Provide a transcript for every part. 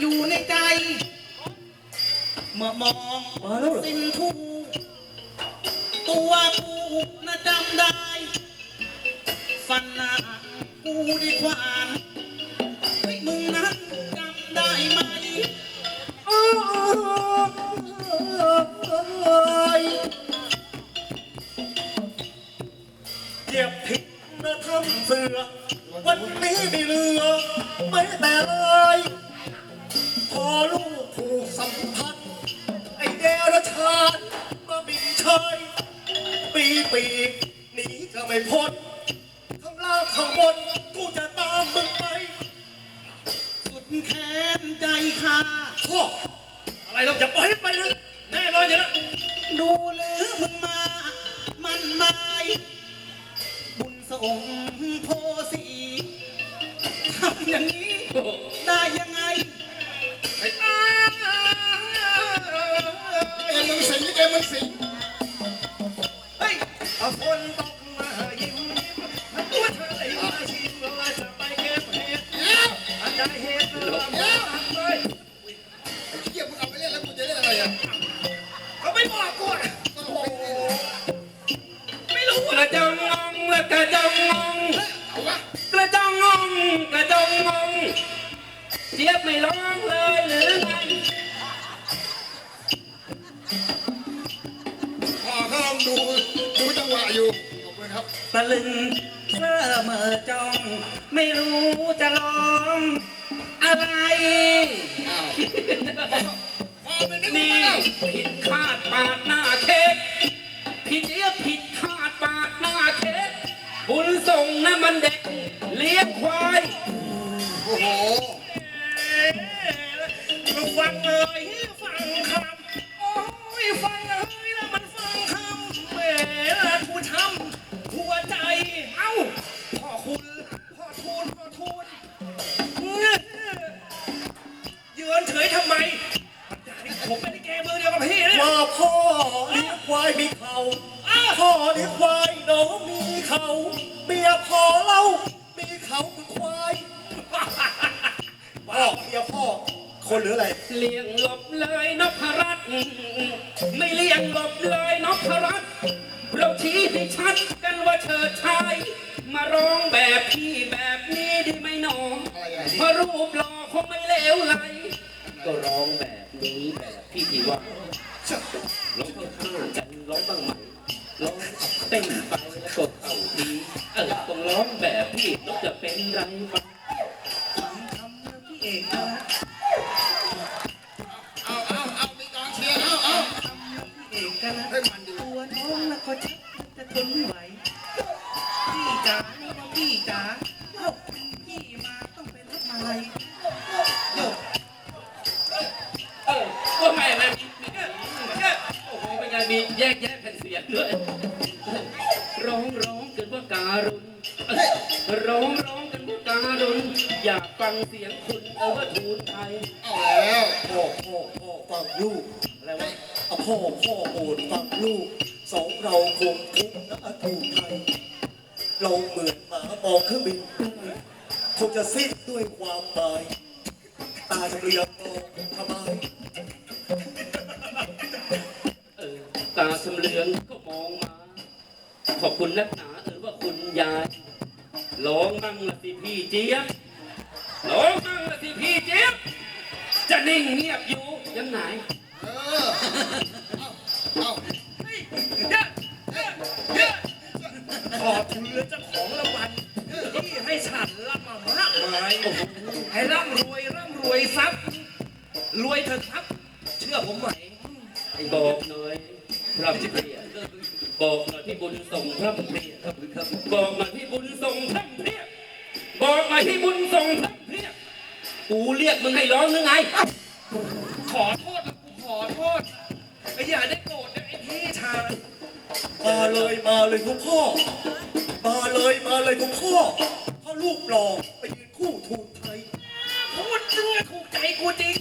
อยู่ในใจ เมื่อมองมาแล้วเหรอสิ้นทูตัวกูน่ะจำได้ ฟันหน้ากูได้ขวานเฮ้ยมึงนั้นจำได้ไหม เหยียบผิดนะทำเสือ วันนี้ไม่เหลือไม่แต่เลย พอลูกผูกสัมพันธ์ไอเดรัจฉานมาบินเชยปีปีกหนีก็ไม่พ้นข้างล่างข้างบนกูจะตามมึงไปสุดแค้นใจข้าพ่ออะไรเราจะปล่อยให้ไปนะแน่นอนอย่างนั้นดูหรือมึงมา มันหมายบุญส่ง ไอ้เหี้ยมึงเอาไปเล่นแล้วกูจะเล่นอะไรอะเขาไม่บอกกูอะโอ้โหไม่รู้กอะระจองงองกระจองงองเอาวะกระจองงองกระจองงองเจี๊ยบไม่ร้องเลยหรือไงพอเขาลองดูดูจังหวะอยู่ ขอบคุณครับ ตะลึงเมื่อเมื่อจ้อง ไม่รู้จะร้อง อะไรอ้าวพ่อไปนึกนี่ว่าผิดคาดปาดหน้าเค้กพี่เจี๊ยบผิดคาดปาดหน้าเค้กบุญส่งน้ำมันเด็ก เลี้ยงควายโอ้โหระวังเลย พ่อเลี้ยงควายน้องมีเขาเมียพ่อเล่ามีเขาคือควายพ่อเมียพ่อ คนหรืออะไร เลี้ยงหลบเลยนพรัตน์ไม่เลี้ยงหลบเลยนพรัตน์เราชี้ให้ชัดกันว่าเชิดชาย มาร้องแบบพี่แบบนี้ดีไหมน้องอะไรอะเพราะรูปหล่อคงไม่เลวไหลก็ร้องแบบนี้แบบพี่ที่ว่า กจะเป็นไรบ้างพี่เอกนะเอาเอาเอามีกองเชียร์เอาเอาพี่เอกกันนะให้มันดูตัวน้องนะก็ชักจะทนไม่ไหวพี่จ๋าพี่จ๋าเอ้าพี่มาต้องเป็นรถมาลัยโยกเออว่าไงมันมีมีโอ้โหเป็นไงมีแยกแยะแผ่นเสียงด้วยร้องร้องเกันว่าการุณ ร้องร้องกันว่าการุณอยากฟังเสียงคุณเออว่าทูลไทยเอาแล้วพ่อพ่อพ่อฟังลูกอะไรวะเอาพ่อพ่อโอดฟังลูก สองเราคงทุกข์นะถูกไทย เราเหมือนหมามองเครื่องบินคงจะสิ้นด้วยความหมายตาจะเรียงมองทำไมเออตาชำเลืองก็มองมา ขอบคุณนักหนาเออว่าคุณยาย ร้องมั่งละสิพี่เจี๊ยบร้องมั่งละสิพี่เจี๊ยบจะนิ่งเงียบอยู่ยังไงเออเอาเอาขอบคุณเจ้าของรางวัลที่ให้ฉันรับมามากมายให้ร่ำรวยร่ำรวยทรัพย์รวยเถอะครับ เชื่อผมไหมบอกหน่อยพระเปรียบอกหน่อยพี่บุญส่งพระเปรียบอกหน่อยพี่บุญส่งพระ บอกหน่อยพี่บุญส่งพระเปรียกูเรียกมึงให้ร้องหรือไง ขอโทษนะกูขอโทษไอ้อย่าได้โกรธนะไอ้พี่ชายมาเลยมาเลยคุณพ่อ มาเลยมาเลยคุณพ่อพ่อลูกหล่อไปยืนคู่ทูนไทย พูดจริงอะถูกใจกูจริง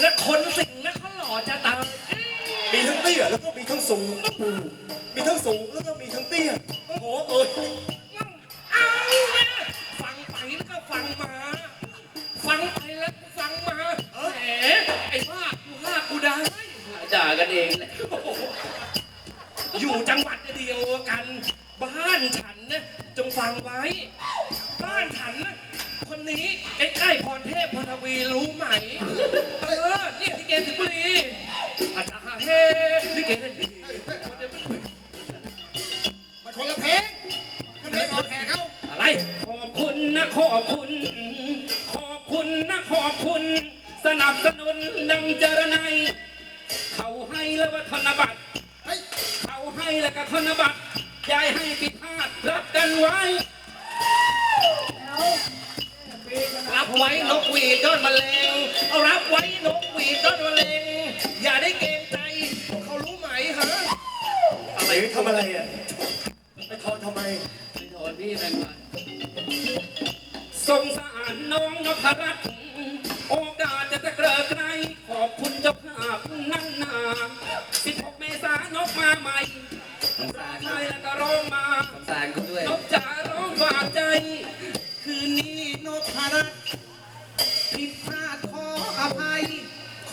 และคนสิ่งนะเขาหล่อจะตายมีทั้งเตี้ยแล้วก็มีทั้งสูง มีทั้งสูงแล้วก็มีทั้งเตี้ยขอเอ่ย เองแหละอยู่จังหวัดเดียวกัน บ้านฉันนะจงฟังไว้ บ้านฉันนะคนนี้ใกล้ๆพรเทพพรทวีรู้ไหมเออเนี่ยที่เกสิงห์บุรีอาจารย์เฮ้ที่เกเล่นดีมาคนละเพลงมันเพลงออกแขกเขาอะไรขอบคุณนะขอบคุณ ขอบคุณนะขอบคุณ สนับสนุนดังเจรไนย นบัตรเฮ้ยเขาให้แล้วก็ธนบัตรยายให้ปีพาทรับกันไว้ รับไว้นกหวีดยอดมะเร็งเอารับไว้นกหวีดยอดมะเร็งอย่าได้เกรงใจ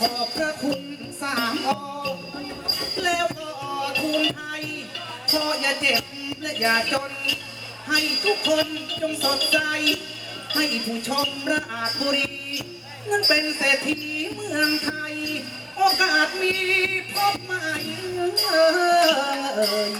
ขอบพระคุณสามอแล้วก็ทูลไทยขออย่าเจ็บและอย่าจน ให้ทุกคนจงสดใสให้ผู้ชมระอาจบุรี นั้นเป็นเศรษฐีเมืองไทย โอกาสมีพบใหม่เอ่ย